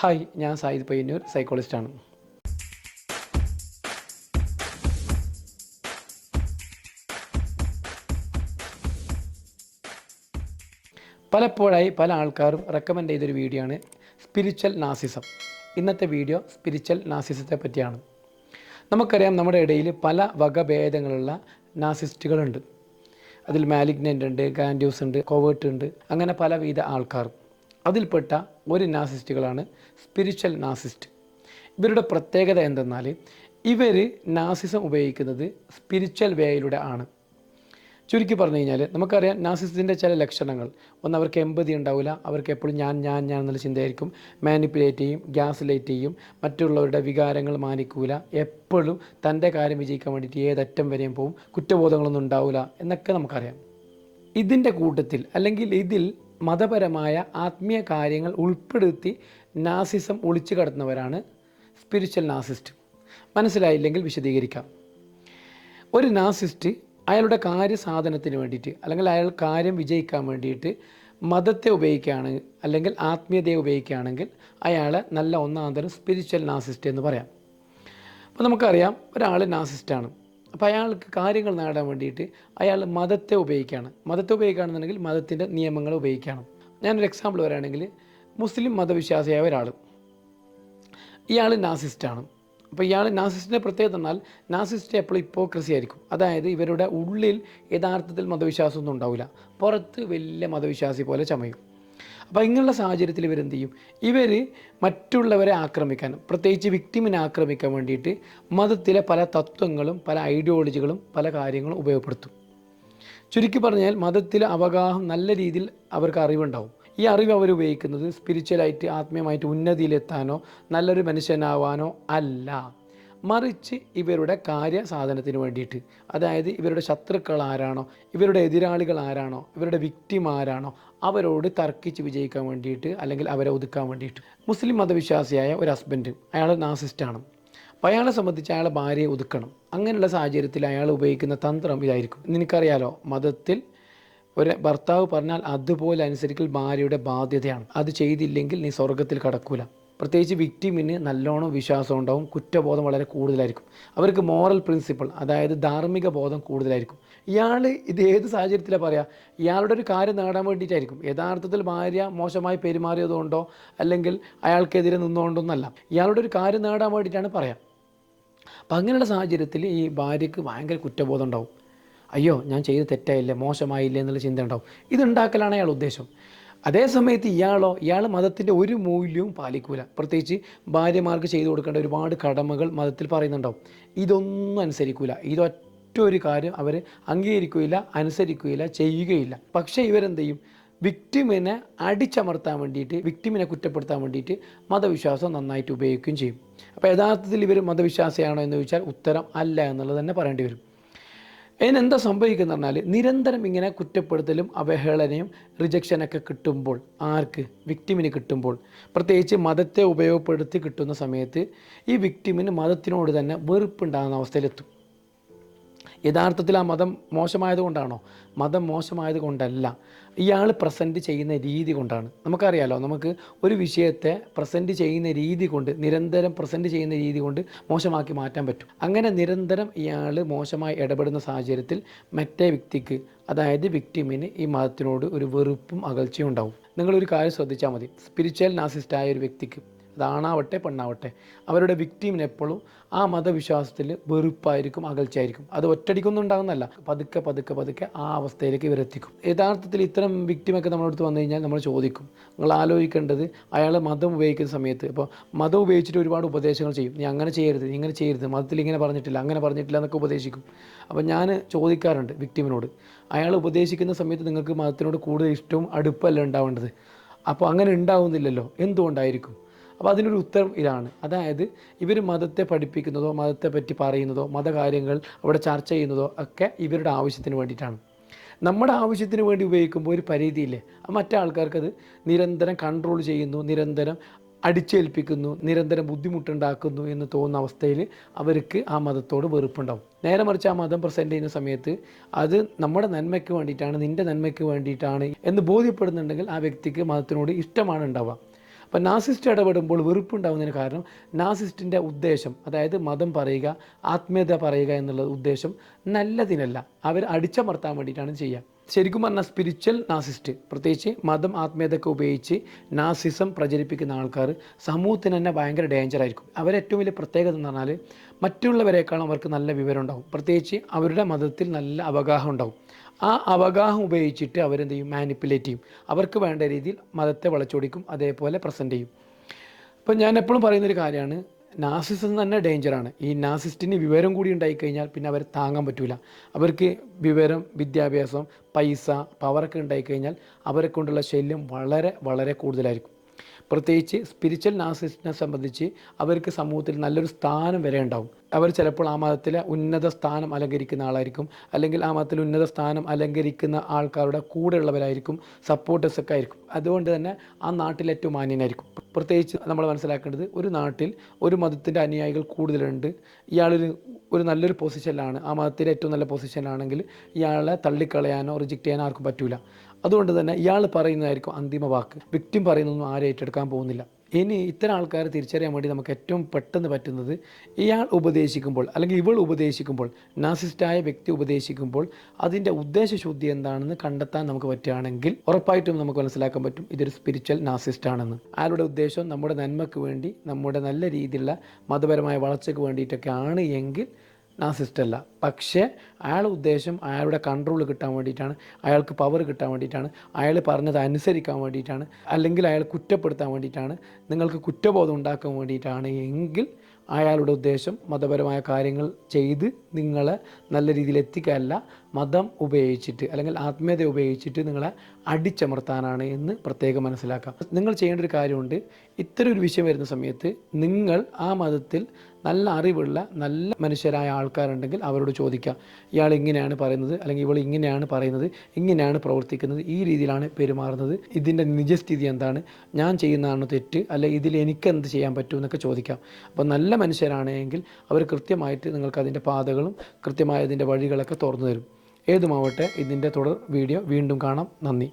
Hi ഞാൻ Zayed Payyanur സൈക്കോളജിസ്റ്റാണ് പലപ്പോഴായി പല ആൾക്കാരും റെക്കമെൻഡ് ചെയ്തൊരു വീഡിയോ ആണ് സ്പിരിച്വൽ നാസിസം ഇന്നത്തെ വീഡിയോ സ്പിരിച്വൽ നാസിസത്തെ പറ്റിയാണ്. നമുക്കറിയാം നമ്മുടെ ഇടയിൽ പല വകഭേദങ്ങളുള്ള നാസിസ്റ്റുകളുണ്ട് അതിൽ മാലിഗ്നന്റ് ഉണ്ട് ഗാൻഡ്യൂസ് ഉണ്ട് കോവേർട്ട് ഉണ്ട് അങ്ങനെ പലവിധ ആൾക്കാർ. അതിൽപ്പെട്ട ഒരു നാസിസ്റ്റുകളാണ് സ്പിരിച്വൽ നാസിസ്റ്റ്. ഇവരുടെ പ്രത്യേകത എന്തെന്നാൽ ഇവർ നാസിസം ഉപയോഗിക്കുന്നത് സ്പിരിച്വൽ വേയിലൂടെ ആണ്. ചുരുക്കി പറഞ്ഞു കഴിഞ്ഞാൽ നമുക്കറിയാം നാസിസത്തിന്റെ ചില ലക്ഷണങ്ങൾ. ഒന്ന് അവർക്ക് എമ്പതി ഉണ്ടാവില്ല അവർക്ക് എപ്പോഴും ഞാൻ ഞാൻ ഞാൻ എന്നുള്ള ചിന്തയായിരിക്കും. മാനിപ്പുലേറ്റ് ചെയ്യും ഗ്യാസ് ലൈറ്റ് ചെയ്യും മറ്റുള്ളവരുടെ വികാരങ്ങൾ മാനിക്കൂല. എപ്പോഴും തന്റെ കാര്യം വിജയിക്കാൻ വേണ്ടിയിട്ട് ഏതറ്റം വരെയും പോവും. കുറ്റബോധങ്ങളൊന്നും ഉണ്ടാവില്ല എന്നൊക്കെ നമുക്കറിയാം. ഇതിന്റെ കൂട്ടത്തിൽ അല്ലെങ്കിൽ ഇതിൽ മതപരമായ ആത്മീയ കാര്യങ്ങൾ ഉൾപ്പെടുത്തി നാസിസം ഒളിച്ചു കടത്തുന്നവരാണ് സ്പിരിച്വൽ നാസിസ്റ്റ് മനസ്സിലായില്ലെങ്കിൽ വിശദീകരിക്കാം. ഒരു നാസിസ്റ്റ് അയാളുടെ കാര്യസാധനത്തിന് വേണ്ടിയിട്ട് അല്ലെങ്കിൽ അയാൾ കാര്യം വിജയിക്കാൻ വേണ്ടിയിട്ട് മതത്തെ ഉപയോഗിക്കുകയാണ് അല്ലെങ്കിൽ ആത്മീയതയെ ഉപയോഗിക്കുകയാണെങ്കിൽ അയാളെ നല്ല ഒന്നാന്തരം സ്പിരിച്വൽ നാസിസ്റ്റ് എന്ന് പറയാം. അപ്പോൾ നമുക്കറിയാം ഒരാൾ നാസിസ്റ്റാണ് അപ്പോൾ അയാൾക്ക് കാര്യങ്ങൾ നേടാൻ വേണ്ടിയിട്ട് അയാൾ മതത്തെ ഉപയോഗിക്കുകയാണ്. മതത്തെ ഉപയോഗിക്കുകയാണെന്നുണ്ടെങ്കിൽ മതത്തിന്റെ നിയമങ്ങൾ ഉപയോഗിക്കണം ഞാനൊരു എക്സാമ്പിൾ പറയുകയാണെങ്കിൽ മുസ്ലിം മതവിശ്വാസിയായ ഒരാൾ ഇയാൾ നാസിസ്റ്റാണ് അപ്പോൾ ഇയാൾ നാസിസ്റ്റിന്റെ പ്രത്യേകത എന്നാൽ നാസിസ്റ്റ് എപ്പോഴും ഇപ്പോക്രസി ആയിരിക്കും. അതായത് ഇവരുടെ ഉള്ളിൽ യഥാർത്ഥത്തിൽ മതവിശ്വാസമൊന്നും ഉണ്ടാവില്ല. പുറത്ത് വലിയ മതവിശ്വാസി പോലെ ചമയും. അപ്പോൾ ഇങ്ങനെയുള്ള സാഹചര്യത്തിൽ ഇവരെന്ത് ചെയ്യും ഇവർ മറ്റുള്ളവരെ ആക്രമിക്കാൻ പ്രത്യേകിച്ച് വിക്ടിമിനെ ആക്രമിക്കാൻ വേണ്ടിയിട്ട് മതത്തിലെ പല തത്വങ്ങളും പല ഐഡിയോളജികളും പല കാര്യങ്ങളും ഉപയോഗപ്പെടുത്തും. ചുരുക്കി പറഞ്ഞാൽ മതത്തിലെ അവഗാഹം നല്ല രീതിയിൽ അവർക്ക് അറിവുണ്ടാവും. ഈ അറിവ് അവർ ഉപയോഗിക്കുന്നത് സ്പിരിച്വലായിട്ട് ആത്മീയമായിട്ട് ഉന്നതിയിലെത്താനോ നല്ലൊരു മനുഷ്യനാവാനോ അല്ല. മറിച്ച് ഇവരുടെ കാര്യസാധനത്തിന് വേണ്ടിയിട്ട്. അതായത് ഇവരുടെ ശത്രുക്കൾ ആരാണോ ഇവരുടെ എതിരാളികൾ ആരാണോ ഇവരുടെ വിക്ടിം ആരാണോ അവരോട് തർക്കിച്ച് വിജയിക്കാൻ വേണ്ടിയിട്ട് അല്ലെങ്കിൽ അവരെ ഒതുക്കാൻ വേണ്ടിയിട്ട്. മുസ്ലിം മതവിശ്വാസിയായ ഒരു ഹസ്ബൻഡ് അയാൾ നാസിസ്റ്റാണ് അപ്പോൾ അയാളെ സംബന്ധിച്ച് അയാളെ ഭാര്യയെ ഒതുക്കണം. അങ്ങനെയുള്ള സാഹചര്യത്തിൽ അയാൾ ഉപയോഗിക്കുന്ന തന്ത്രം ഇതായിരിക്കും. നിനക്കറിയാലോ മതത്തിൽ ഒരു ഭർത്താവ് പറഞ്ഞാൽ അതുപോലെ അനുസരിക്കൽ ഭാര്യയുടെ ബാധ്യതയാണ്. അത് ചെയ്തില്ലെങ്കിൽ നീ സ്വർഗത്തിൽ കടക്കൂല. പ്രത്യേകിച്ച് വിക്ടിമിന് നല്ലോണം വിശ്വാസം ഉണ്ടാവും കുറ്റബോധം വളരെ കൂടുതലായിരിക്കും. അവർക്ക് മോറൽ പ്രിൻസിപ്പിൾ അതായത് ധാർമ്മിക ബോധം കൂടുതലായിരിക്കും. ഇയാൾ ഇത് ഏത് സാഹചര്യത്തിലാണ് പറയുക ഇയാളുടെ ഒരു കാര്യം നേടാൻ വേണ്ടിയിട്ടായിരിക്കും. യഥാർത്ഥത്തിൽ ഭാര്യ മോശമായി പെരുമാറിയതുകൊണ്ടോ അല്ലെങ്കിൽ അയാൾക്കെതിരെ നിന്നുകൊണ്ടൊന്നല്ല ഇയാളുടെ ഒരു കാര്യം നേടാൻ വേണ്ടിയിട്ടാണ് പറയാം. അപ്പം അങ്ങനെയുള്ള സാഹചര്യത്തിൽ ഈ ഭാര്യയ്ക്ക് ഭയങ്കര കുറ്റബോധം ഉണ്ടാവും. അയ്യോ ഞാൻ ചെയ്ത് തെറ്റായില്ലേ? മോശമായില്ലേ? എന്നുള്ള ചിന്ത ഉണ്ടാവും. ഇതുണ്ടാക്കലാണ് അയാൾ ഉദ്ദേശം. അതേ സമയത്ത് ഇയാളോ ഇയാൾ മതത്തിന്റെ ഒരു മൂല്യവും പാലിക്കൂല. പ്രത്യേകിച്ച് ഭാര്യമാർക്ക് ചെയ്തു കൊടുക്കേണ്ട ഒരുപാട് കടമകൾ മതത്തിൽ പറയുന്നുണ്ടാവും. ഇതൊന്നും അനുസരിക്കൂല. ഇതൊറ്റ ഒരു കാര്യം അവർ അംഗീകരിക്കുകയില്ല അനുസരിക്കുകയില്ല ചെയ്യുകയില്ല. പക്ഷേ ഇവരെന്ത് ചെയ്യും വിക്ടിമിനെ അടിച്ചമർത്താൻ വേണ്ടിയിട്ട് വിക്ടിമിനെ കുറ്റപ്പെടുത്താൻ വേണ്ടിയിട്ട് മതവിശ്വാസം നന്നായിട്ട് ഉപയോഗിക്കുകയും ചെയ്യും. അപ്പോൾ യഥാർത്ഥത്തിൽ ഇവർ മതവിശ്വാസിയാണോ എന്ന് ചോദിച്ചാൽ ഉത്തരം അല്ല എന്നുള്ളത് തന്നെ പറയേണ്ടി വരും. അതിനെന്താ സംഭവിക്കുന്ന പറഞ്ഞാൽ നിരന്തരം ഇങ്ങനെ കുറ്റപ്പെടുത്തലും അവഹേളനയും റിജക്ഷനൊക്കെ കിട്ടുമ്പോൾ ആർക്ക്? വിക്ടിമിന് കിട്ടുമ്പോൾ. പ്രത്യേകിച്ച് മതത്തെ ഉപയോഗപ്പെടുത്തി കിട്ടുന്ന സമയത്ത് ഈ വിക്ടിമിന് മതത്തിനോട് തന്നെ വെറുപ്പുണ്ടാകുന്ന അവസ്ഥയിലെത്തും. യഥാർത്ഥത്തിൽ ആ മതം മോശമായത് കൊണ്ടാണോ മതം മോശമായത് കൊണ്ടല്ല ഇയാൾ പ്രസന്റ് ചെയ്യുന്ന രീതി കൊണ്ടാണ്. നമുക്കറിയാലോ നമുക്ക് ഒരു വിഷയത്തെ പ്രസന്റ് ചെയ്യുന്ന രീതി കൊണ്ട് നിരന്തരം പ്രസന്റ് ചെയ്യുന്ന രീതി കൊണ്ട് മോശമാക്കി മാറ്റാൻ പറ്റും. അങ്ങനെ നിരന്തരം ഇയാൾ മോശമായി ഇടപെടുന്ന സാഹചര്യത്തിൽ മറ്റേ വ്യക്തിക്ക് അതായത് വിക്ടിമിന് ഈ മതത്തിനോട് ഒരു വെറുപ്പും അകൽച്ചയും ഉണ്ടാവും. നിങ്ങളൊരു കാര്യം ശ്രദ്ധിച്ചാൽ മതി. സ്പിരിച്വൽ നാസിസ്റ്റായ ഒരു വ്യക്തിക്ക് അതാണാവട്ടെ പെണ്ണാവട്ടെ അവരുടെ വിക്ടീമിന് എപ്പോഴും ആ മതവിശ്വാസത്തിൽ വെറുപ്പായിരിക്കും അകൽച്ചയായിരിക്കും. അത് ഒറ്റടിക്കൊന്നും ഉണ്ടാകുന്നല്ല പതുക്കെ പതുക്കെ പതുക്കെ ആ അവസ്ഥയിലേക്ക് ഇവരെത്തിക്കും. യഥാർത്ഥത്തിൽ ഇത്തരം വിക്ടിമൊക്കെ നമ്മളടുത്ത് വന്നു കഴിഞ്ഞാൽ നമ്മൾ ചോദിക്കും. നിങ്ങൾ ആലോചിക്കേണ്ടത് അയാൾ മതം ഉപയോഗിക്കുന്ന സമയത്ത് ഇപ്പോൾ മതം ഉപയോഗിച്ചിട്ട് ഒരുപാട് ഉപദേശങ്ങൾ ചെയ്യും. നീ അങ്ങനെ ചെയ്യരുത് നീ ഇങ്ങനെ ചെയ്യരുത് മതത്തിൽ ഇങ്ങനെ പറഞ്ഞിട്ടില്ല അങ്ങനെ പറഞ്ഞിട്ടില്ല എന്നൊക്കെ ഉപദേശിക്കും. അപ്പോൾ ഞാൻ ചോദിക്കാറുണ്ട് വിക്ടിമിനോട് അയാൾ ഉപദേശിക്കുന്ന സമയത്ത് നിങ്ങൾക്ക് മതത്തിനോട് കൂടുതൽ ഇഷ്ടവും അടുപ്പമല്ല ഉണ്ടാവേണ്ടത്. അപ്പോൾ അങ്ങനെ ഉണ്ടാവുന്നില്ലല്ലോ. എന്തുകൊണ്ടായിരിക്കും? അപ്പോൾ അതിനൊരു ഉത്തരം ഇതാണ്. അതായത് ഇവർ മതത്തെ പഠിപ്പിക്കുന്നതോ മതത്തെ പറ്റി പറയുന്നതോ മതകാര്യങ്ങൾ അവിടെ ചർച്ച ചെയ്യുന്നതോ ഒക്കെ ഇവരുടെ ആവശ്യത്തിന് വേണ്ടിയിട്ടാണ്. നമ്മുടെ ആവശ്യത്തിന് വേണ്ടി ഉപയോഗിക്കുമ്പോൾ ഒരു പരിധിയില്ലേ? മറ്റേ ആൾക്കാർക്കത് നിരന്തരം കൺട്രോൾ ചെയ്യുന്നു നിരന്തരം അടിച്ചേൽപ്പിക്കുന്നു നിരന്തരം ബുദ്ധിമുട്ടുണ്ടാക്കുന്നു എന്ന് തോന്നുന്ന അവസ്ഥയിൽ അവർക്ക് ആ മതത്തോട് വെറുപ്പുണ്ടാവും. നേരെ മറിച്ച് ആ മതം പ്രസന്റ് ചെയ്യുന്ന സമയത്ത് അത് നമ്മുടെ നന്മയ്ക്ക് വേണ്ടിയിട്ടാണ് നിന്റെ നന്മയ്ക്ക് വേണ്ടിയിട്ടാണ് എന്ന് ബോധ്യപ്പെടുന്നുണ്ടെങ്കിൽ ആ വ്യക്തിക്ക് മതത്തിനോട് ഇഷ്ടമാണ് ഉണ്ടാവുക. അപ്പോൾ നാസിസ്റ്റ് ഇടപെടുമ്പോൾ വെറുപ്പുണ്ടാകുന്നതിന് കാരണം നാസിസ്റ്റിന്റെ ഉദ്ദേശം അതായത് മതം പറയുക ആത്മീയത പറയുക എന്നുള്ള ഉദ്ദേശം നല്ലതിനല്ല. അവർ അടിച്ചമർത്താൻ വേണ്ടിയിട്ടാണ് ചെയ്യുക. ശരിക്കും പറഞ്ഞാൽ സ്പിരിച്വൽ നാസിസ്റ്റ് പ്രത്യേകിച്ച് മതം ആത്മീയതയൊക്കെ ഉപയോഗിച്ച് നാസിസം പ്രചരിപ്പിക്കുന്ന ആൾക്കാർ സമൂഹത്തിന് തന്നെ ഭയങ്കര അവർ ഏറ്റവും വലിയ പ്രത്യേകത എന്ന് പറഞ്ഞാൽ മറ്റുള്ളവരെക്കാളും അവർക്ക് നല്ല വിവരം ഉണ്ടാവും. പ്രത്യേകിച്ച് അവരുടെ മതത്തിൽ നല്ല അവഗാഹം ഉണ്ടാവും. ആ അവഗാഹം ഉപയോഗിച്ചിട്ട് അവരെന്ത് ചെയ്യും? മാനിപ്പുലേറ്റ് ചെയ്യും. അവർക്ക് വേണ്ട രീതിയിൽ മതത്തെ വളച്ചൊടിക്കും അതേപോലെ പ്രസന്റ് ചെയ്യും. അപ്പം ഞാൻ എപ്പോഴും പറയുന്നൊരു കാര്യമാണ് നാസിസം തന്നെ ഡേഞ്ചറാണ് ഈ നാസിസ്റ്റിന് വിവരം കൂടി ഉണ്ടായിക്കഴിഞ്ഞാൽ പിന്നെ അവരെ താങ്ങാൻ പറ്റില്ല അവർക്ക് വിവരം വിദ്യാഭ്യാസം പൈസ പവറൊക്കെ ഉണ്ടായിക്കഴിഞ്ഞാൽ അവരെ കൊണ്ടുള്ള ശല്യം വളരെ വളരെ കൂടുതലായിരിക്കും. പ്രത്യേകിച്ച് സ്പിരിച്വൽ നാസിസ്റ്റിനെ സംബന്ധിച്ച് അവർക്ക് സമൂഹത്തിൽ നല്ലൊരു സ്ഥാനം വരെ ഉണ്ടാവും. അവർ ചിലപ്പോൾ ആ മതത്തിലെ ഉന്നത സ്ഥാനം അലങ്കരിക്കുന്ന ആളായിരിക്കും. അല്ലെങ്കിൽ ആ മതത്തിൽ ഉന്നത സ്ഥാനം അലങ്കരിക്കുന്ന ആൾക്കാരുടെ കൂടെയുള്ളവരായിരിക്കും സപ്പോർട്ടേഴ്സ് ആയിരിക്കും. അതുകൊണ്ട് തന്നെ ആ നാട്ടിൽ ഏറ്റവും മാന്യനായിരിക്കും. പ്രത്യേകിച്ച് നമ്മൾ മനസ്സിലാക്കേണ്ടത് ഒരു നാട്ടിൽ ഒരു മതത്തിന്റെ അനുയായികൾ കൂടുതലുണ്ട്. ഇയാളൊരു ഒരു നല്ലൊരു പൊസിഷനിലാണ് ആ മതത്തിന്റെ ഏറ്റവും നല്ല പൊസിഷനിലാണെങ്കിൽ ഇയാളെ തള്ളിക്കളയാനോ റിജക്റ്റ് ചെയ്യാനോ ആർക്കും പറ്റൂല. അതുകൊണ്ട് തന്നെ ഇയാൾ പറയുന്നതായിരിക്കും അന്തിമ വാക്ക്. വിക്ടിം പറയുന്നൊന്നും ആരും ഏറ്റെടുക്കാൻ പോകുന്നില്ല. ഇനി ഇത്തരം ആൾക്കാരെ തിരിച്ചറിയാൻ വേണ്ടി നമുക്ക് ഏറ്റവും പെട്ടെന്ന് പറ്റുന്നത് ഇയാൾ ഉപദേശിക്കുമ്പോൾ അല്ലെങ്കിൽ ഇവൾ ഉപദേശിക്കുമ്പോൾ നാസിസ്റ്റായ വ്യക്തി ഉപദേശിക്കുമ്പോൾ അതിന്റെ ഉദ്ദേശശുദ്ധി എന്താണെന്ന് കണ്ടെത്താൻ നമുക്ക് പറ്റുകയാണെങ്കിൽ ഉറപ്പായിട്ടും നമുക്ക് മനസ്സിലാക്കാൻ പറ്റും ഇതൊരു സ്പിരിച്വൽ നാസിസ്റ്റ് ആണെന്ന് അയാളുടെ ഉദ്ദേശം നമ്മുടെ നന്മയ്ക്ക് വേണ്ടി നമ്മുടെ നല്ല രീതിയിലുള്ള മതപരമായ വളർച്ചയ്ക്ക് വേണ്ടിയിട്ടൊക്കെ ആണ് എങ്കിൽ നാസിസ്റ്റ് അല്ല പക്ഷേ അയാളുടെ ഉദ്ദേശം അയാളുടെ കൺട്രോൾ കിട്ടാൻ വേണ്ടിയിട്ടാണ് അയാൾക്ക് പവർ കിട്ടാൻ വേണ്ടിയിട്ടാണ് അയാൾ പറഞ്ഞത് അനുസരിക്കാൻ വേണ്ടിയിട്ടാണ് അല്ലെങ്കിൽ അയാൾ കുറ്റപ്പെടുത്താൻ വേണ്ടിയിട്ടാണ് നിങ്ങൾക്ക് കുറ്റബോധം ഉണ്ടാക്കാൻ വേണ്ടിയിട്ടാണ് എങ്കിൽ അയാളുടെ ഉദ്ദേശം മതപരമായ കാര്യങ്ങൾ ചെയ്ത് നിങ്ങളെ നല്ല രീതിയിൽ എത്തിക്കാനല്ല മതം ഉപയോഗിച്ചിട്ട് അല്ലെങ്കിൽ ആത്മീയത ഉപയോഗിച്ചിട്ട് നിങ്ങളെ അടിച്ചമർത്താനാണ് എന്ന് പ്രത്യേകം മനസ്സിലാക്കാം. നിങ്ങൾ ചെയ്യേണ്ട ഒരു കാര്യമുണ്ട്. ഇത്തരം ഒരു വിഷയം വരുന്ന സമയത്ത് നിങ്ങൾ ആ മതത്തിൽ നല്ല അറിവുള്ള നല്ല മനുഷ്യരായ ആൾക്കാരുണ്ടെങ്കിൽ അവരോട് ചോദിക്കാം. ഇയാൾ ഇങ്ങനെയാണ് പറയുന്നത് അല്ലെങ്കിൽ ഇവൾ ഇങ്ങനെയാണ് പറയുന്നത് ഇങ്ങനെയാണ് പ്രവർത്തിക്കുന്നത് ഈ രീതിയിലാണ് പെരുമാറുന്നത്. ഇതിന്റെ നിജസ്ഥിതി എന്താണ്? ഞാൻ ചെയ്യുന്നതാണ് തെറ്റ്? അല്ലെ ഇതിൽ എനിക്ക് എന്ത് ചെയ്യാൻ പറ്റും എന്നൊക്കെ ചോദിക്കാം. അപ്പോൾ നല്ല മനുഷ്യരാണെങ്കിൽ അവർ കൃത്യമായിട്ട് നിങ്ങൾക്ക് അതിന്റെ പാതകളും കൃത്യമായ അതിന്റെ വഴികളൊക്കെ തുറന്നു തരും. ഏതുമാവട്ടെ ഇതിന്റെ തുടർ വീഡിയോ വീണ്ടും കാണാം. നന്ദി.